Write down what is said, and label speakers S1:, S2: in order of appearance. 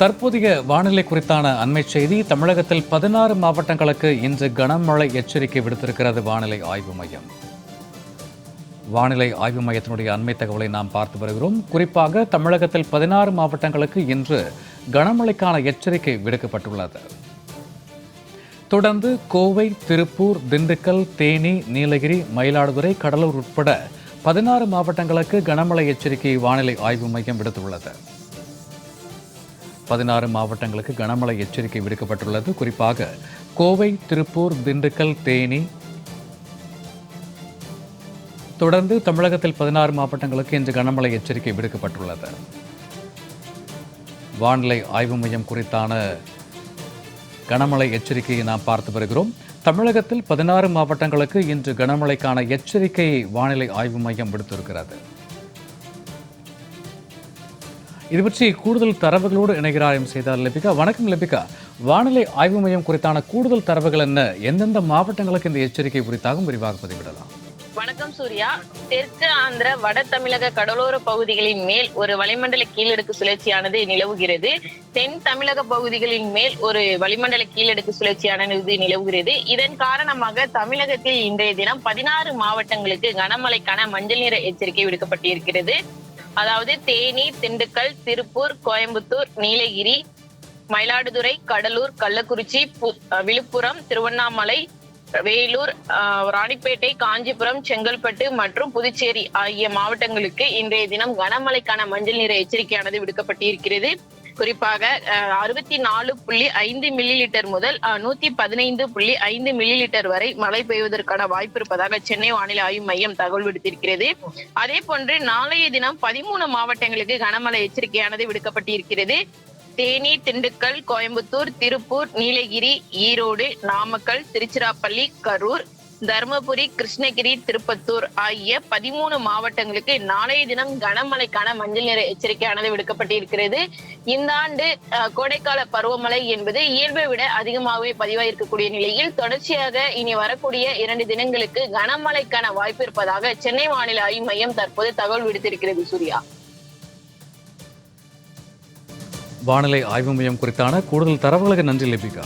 S1: தற்போதைய வானிலை குறித்தான அண்மை செய்தி தமிழகத்தில் பதினாறு மாவட்டங்களுக்கு இன்று கனமழை எச்சரிக்கை விடுத்திருக்கிறது வானிலை ஆய்வு மையம். வானிலை ஆய்வு மையத்தினுடைய அண்மை தகவலை நாம் பார்த்து வருகிறோம். குறிப்பாக தமிழகத்தில் பதினாறு மாவட்டங்களுக்கு இன்று கனமழைக்கான எச்சரிக்கை விடுக்கப்பட்டுள்ளது. தொடர்ந்து கோவை திருப்பூர் திண்டுக்கல் தேனி நீலகிரி மயிலாடுதுறை கடலூர் உட்பட பதினாறு மாவட்டங்களுக்கு கனமழை எச்சரிக்கை வானிலை ஆய்வு மையம் விடுத்துள்ளது. பதினாறு மாவட்டங்களுக்கு கனமழை எச்சரிக்கை விடுக்கப்பட்டுள்ளது. குறிப்பாக கோவை திருப்பூர் திண்டுக்கல் தேனி. தொடர்ந்து தமிழகத்தில் பதினாறு மாவட்டங்களுக்கு இன்று கனமழை எச்சரிக்கை விடுக்கப்பட்டுள்ளது. வானிலை ஆய்வு மையம் குறித்தான கனமழை எச்சரிக்கையை நாம் பார்த்து வருகிறோம். தமிழகத்தில் பதினாறு மாவட்டங்களுக்கு இன்று கனமழைக்கான எச்சரிக்கையை வானிலை ஆய்வு மையம் விடுத்திருக்கிறது. இது பற்றி கூடுதல் தரவுகளோடு இணைகிறார் எம் செய்தார் லிபிகா. வணக்கம் லிபிகா. வானிலை ஆய்வு மையம் குறித்தான கூடுதல் தரவுகள் என்ன? எந்தெந்த மாவட்டங்களுக்கு இந்த எச்சரிக்கை குறித்தாகவும் விரிவாக பதிவிடலாம்.
S2: வணக்கம் சூர்யா. தெற்கு ஆந்திர வட தமிழக கடலோர பகுதிகளின் மேல் ஒரு வளிமண்டல கீழடுக்கு சுழற்சியானது நிலவுகிறது. தென் தமிழக பகுதிகளின் மேல் ஒரு வளிமண்டல கீழடுக்கு சுழற்சியானது நிலவுகிறது. இதன் காரணமாக தமிழகத்தில் இன்றைய தினம் பதினாறு மாவட்டங்களுக்கு கனமழைக்கான மஞ்சள் நிற எச்சரிக்கை விடுக்கப்பட்டிருக்கிறது. அதாவது தேனி திண்டுக்கல் திருப்பூர் கோயம்புத்தூர் நீலகிரி மயிலாடுதுறை கடலூர் கள்ளக்குறிச்சி பு- விழுப்புரம் திருவண்ணாமலை வேலூர் ராணிப்பேட்டை காஞ்சிபுரம் செங்கல்பட்டு மற்றும் புதுச்சேரி ஆகிய மாவட்டங்களுக்கு இன்றைய தினம் கனமழைக்கான மஞ்சள் நிற எச்சரிக்கையானது விடுக்கப்பட்டிருக்கிறது. குறிப்பாக அறுபத்தி நாலு புள்ளி ஐந்து மில்லி லிட்டர் முதல் நூத்தி பதினைந்து புள்ளி ஐந்து மில்லி லிட்டர் வரை மழை பெய்வதற்கான வாய்ப்பு இருப்பதாக சென்னை வானிலை ஆய்வு மையம் தகவல் விடுத்திருக்கிறது. அதே போன்று நாளைய தினம் பதிமூணு மாவட்டங்களுக்கு கனமழை எச்சரிக்கையானது விடுக்கப்பட்டிருக்கிறது. தேனி திண்டுக்கல் கோயம்புத்தூர் திருப்பூர் நீலகிரி ஈரோடு நாமக்கல் திருச்சிராப்பள்ளி கரூர் தருமபுரி கிருஷ்ணகிரி திருப்பத்தூர் ஆகிய பதிமூணு மாவட்டங்களுக்கு நாளைய தினம் கனமழைக்கான மஞ்சள் நிற எச்சரிக்கையானது விடுக்கப்பட்டிருக்கிறது. இந்த ஆண்டு கோடைக்கால பருவமழை என்பது இயல்பை விட அதிகமாகவே பதிவாயிருக்கக்கூடிய நிலையில் தொடர்ச்சியாக இனி வரக்கூடிய இரண்டு தினங்களுக்கு கனமழைக்கான வாய்ப்பு இருப்பதாக சென்னை வானிலை ஆய்வு மையம் தற்போது தகவல் விடுத்திருக்கிறது சூர்யா.
S1: வானிலை ஆய்வு மையம் குறித்தான கூடுதல் தரவுகளுக்கு நன்றி லிபிகா.